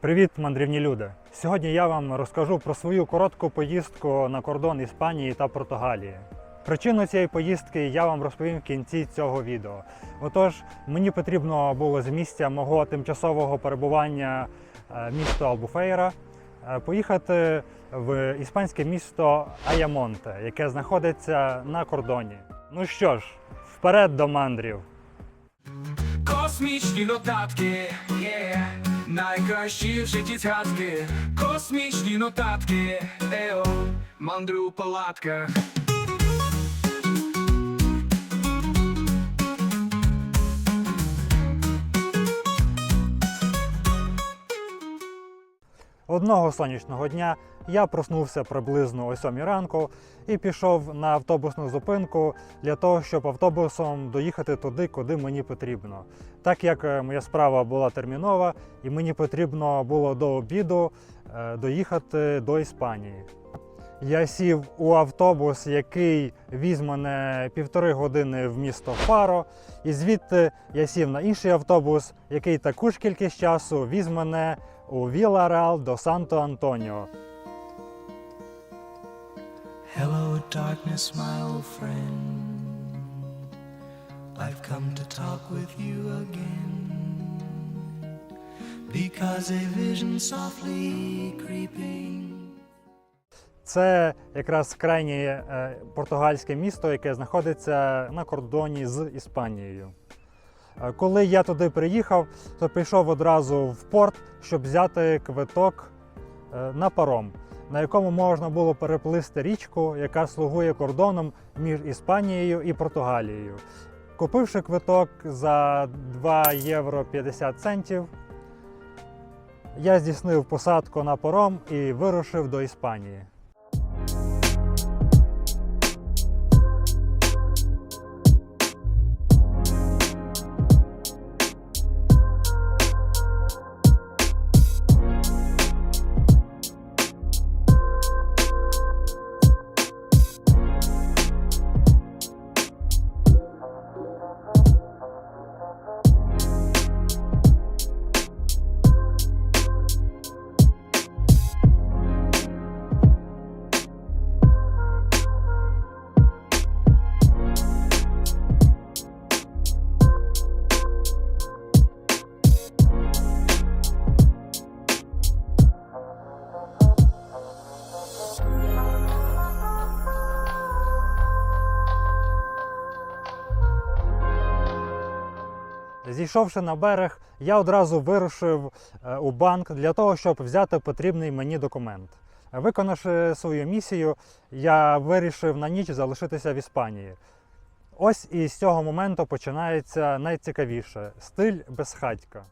Привіт, мандрівні люди! Сьогодні я вам розкажу про свою коротку поїздку на кордон Іспанії та Португалії. Причину цієї поїздки я вам розповім в кінці цього відео. Отож, мені потрібно було з місця мого тимчасового перебування е, місто Албуфейра поїхати в іспанське місто Аямонте, яке знаходиться на кордоні. Ну що ж, вперед до мандрів! Космічні нотатки, yeah. Найкращі в житті згадки. Космічні нотатки, ео, мандру у палатках. Одного сонячного дня я проснувся приблизно о 7 ранку і пішов на автобусну зупинку для того, щоб автобусом доїхати туди, куди мені потрібно. Так як е, моя справа була термінова, і мені потрібно було до обіду е, доїхати до Іспанії. Я сів у автобус, який віз мене півтори години в місто Фаро, і звідти я сів на інший автобус, який таку ж кількість часу віз мене у Віла Реал до Санто Антоніо. Hello, darkness, my old friend. I've come to talk with you again. Because a vision softly creeping. Це якраз крайнє е, португальське місто, яке знаходиться на кордоні з Іспанією. Е, Коли я туди приїхав, то пішов одразу в порт, щоб взяти квиток е, на паром, на якому можна було переплисти річку, яка слугує кордоном між Іспанією і Португалією. Купивши квиток за 2 євро 50 центів, я здійснив посадку на паром і вирушив до Іспанії. Зійшовши на берег, я одразу вирушив е, у банк для того, щоб взяти потрібний мені документ. Виконавши свою місію, я вирішив на ніч залишитися в Іспанії. Ось і з цього моменту починається найцікавіше стиль безхатька.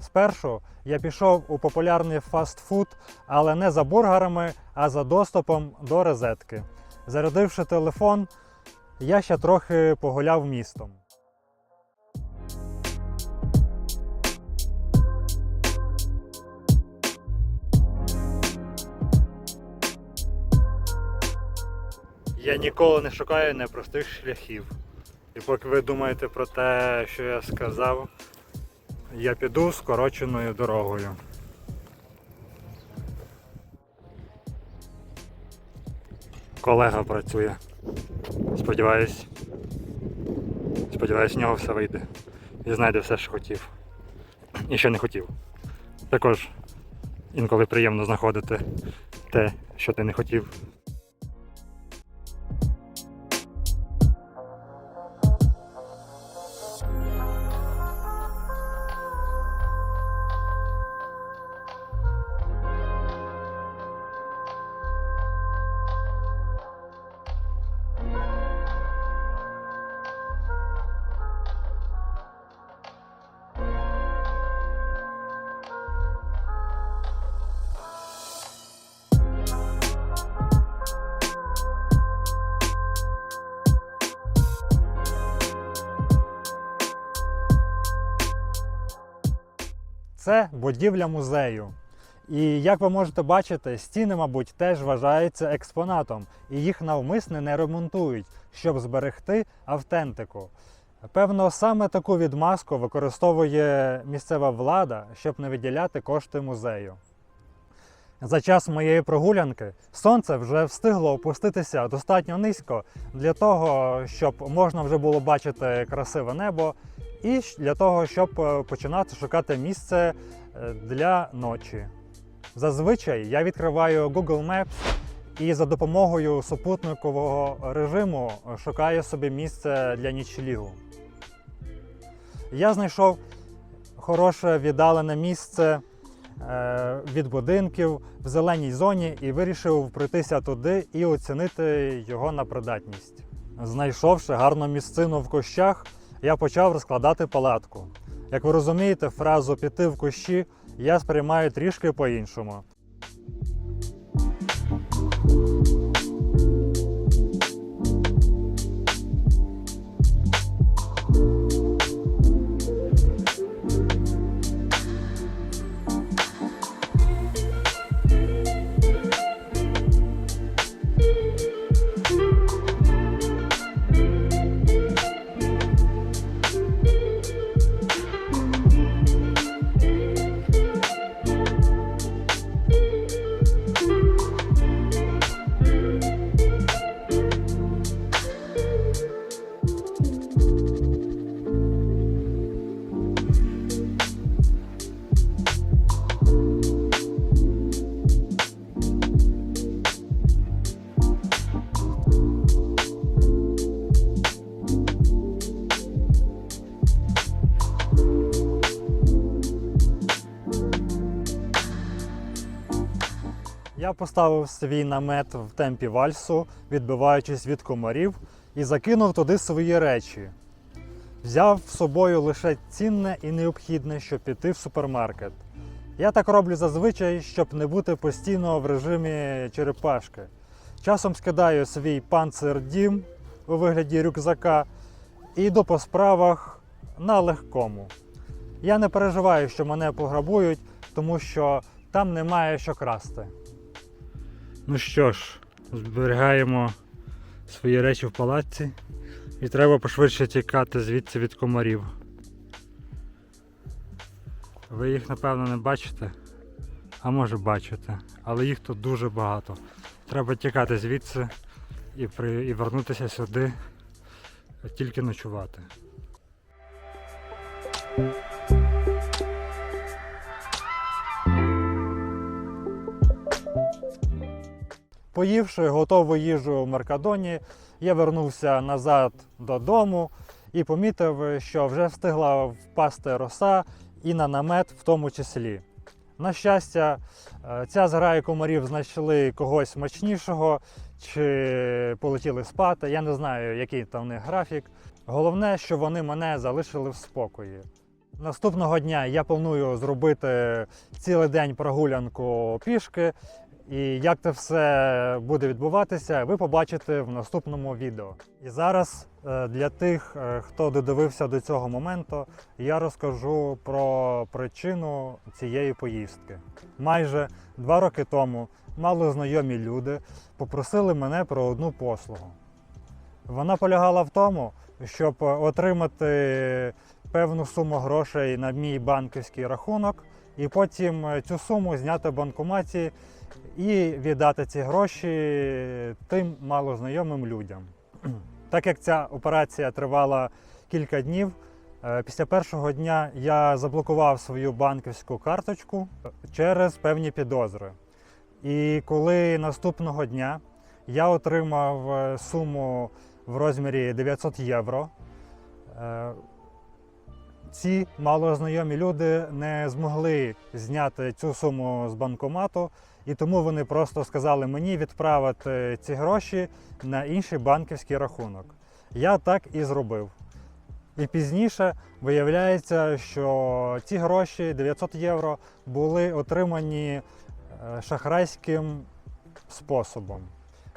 Спершу я пішов у популярний фастфуд, але не за бургерами, а за доступом до розетки. Зарядивши телефон, я ще трохи погуляв містом. Я ніколи не шукаю непростих шляхів. І поки ви думаєте про те, що я сказав, я піду скороченою дорогою. Колега працює. Сподіваюсь. Сподіваюсь, в нього все вийде. І знайде все, що хотів. І що не хотів. Також інколи приємно знаходити те, що ти не хотів. Це будівля музею. І як ви можете бачити, стіни, мабуть, теж вважаються експонатом, і їх навмисне не ремонтують, щоб зберегти автентику. Певно, саме таку відмазку використовує місцева влада, щоб не виділяти кошти музею. За час моєї прогулянки сонце вже встигло опуститися достатньо низько для того, щоб можна вже було бачити красиве небо, і для того, щоб е, починати шукати місце е, для ночі. Зазвичай я відкриваю Google Maps і за допомогою супутникового режиму шукаю собі місце для нічлігу. Я знайшов хороше віддалене місце е, від будинків в зеленій зоні і вирішив пройтися туди і оцінити його на придатність. Знайшовши гарну місцину в кущах, я почав розкладати палатку. Як ви розумієте, фразу піти в кущі я сприймаю трішки по-іншому. Я поставив свій намет в темпі вальсу, відбиваючись від комарів, і закинув туди свої речі. Взяв з собою лише цінне і необхідне, щоб піти в супермаркет. Я так роблю зазвичай, щоб не бути постійно в режимі черепашки. Часом скидаю свій панцир-дім у вигляді рюкзака і йду по справах на легкому. Я не переживаю, що мене пограбують, тому що там немає що красти. Ну що ж, зберігаємо свої речі в палаці і треба пошвидше тікати звідси від комарів. Ви їх напевно не бачите, а може бачите, але їх тут дуже багато. Треба тікати звідси і, при... і вернутися сюди, тільки ночувати. Поївши готову їжу в Меркадоні, я вернувся назад додому і помітив, що вже встигла впасти роса і на намет в тому числі. На щастя, е, ця зграя комарів знайшли когось смачнішого чи полетіли спати. Я не знаю, який там в них графік. Головне, що вони мене залишили в спокої. Наступного дня я планую зробити цілий день прогулянку пішки. І як це все буде відбуватися, ви побачите в наступному відео. І зараз е, для тих, е, хто додивився до цього моменту, я розкажу про причину цієї поїздки. Майже два роки тому малознайомі люди попросили мене про одну послугу. Вона полягала в тому, щоб отримати певну суму грошей на мій банківський рахунок, і потім е, цю суму зняти в банкоматі і віддати ці гроші тим малознайомим людям. Так як ця операція тривала кілька днів, е, після першого дня я заблокував свою банківську карточку через певні підозри. І коли наступного дня я отримав е, суму в розмірі 900 євро, ці малознайомі люди не змогли зняти цю суму з банкомату, і тому вони просто сказали мені відправити ці гроші на інший банківський рахунок. Я так і зробив. І пізніше виявляється, що ці гроші 900 євро були отримані е, шахрайським способом.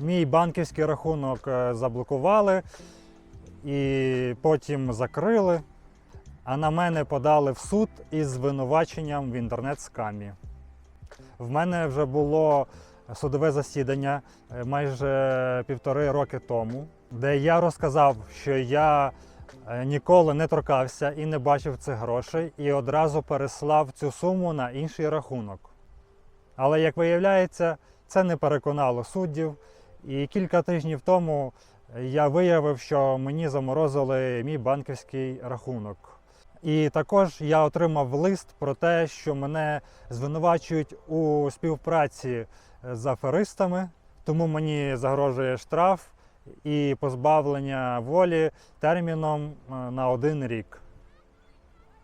Мій банківський рахунок е, заблокували і потім закрили, а на мене подали в суд із звинуваченням в інтернет-скамі. В мене вже було судове засідання е, майже півтори роки тому, де я розказав, що я е, ніколи не торкався і не бачив цих грошей, і одразу переслав цю суму на інший рахунок. Але як виявляється, це не переконало суддів. І кілька тижнів тому я виявив, що мені заморозили мій банківський рахунок. І також я отримав лист про те, що мене звинувачують у співпраці з аферистами, тому мені загрожує штраф і позбавлення волі терміном е, на один рік.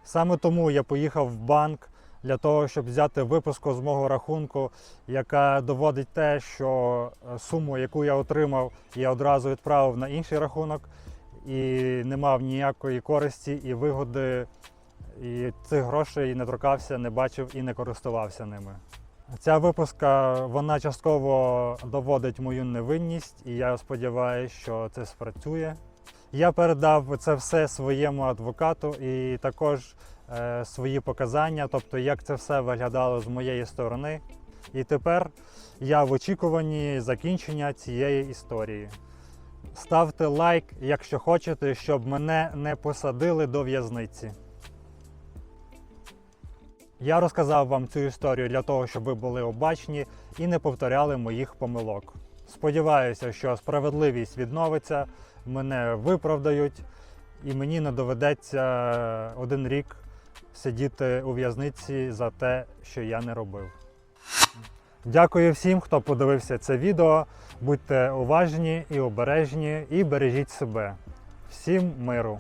Саме тому я поїхав в банк для того, щоб взяти випуску з мого рахунку, яка доводить те, що е, суму, яку я отримав, я одразу відправив на інший рахунок і не мав ніякої користі і вигоди, і цих грошей не торкався, не бачив і не користувався ними. Ця випуска вона частково доводить мою невинність, і я сподіваюся, що це спрацює. Я передав це все своєму адвокату і також е, свої показання, тобто як це все виглядало з моєї сторони. І тепер я в очікуванні закінчення цієї історії. Ставте лайк, якщо хочете, щоб мене не посадили до в'язниці. Я розказав вам цю історію для того, щоб ви були обачні і не повторяли моїх помилок. Сподіваюся, що справедливість відновиться, мене виправдають, і мені не доведеться один рік сидіти у в'язниці за те, що я не робив. Дякую всім, хто подивився це відео. Будьте уважні і обережні, і бережіть себе. Всім миру!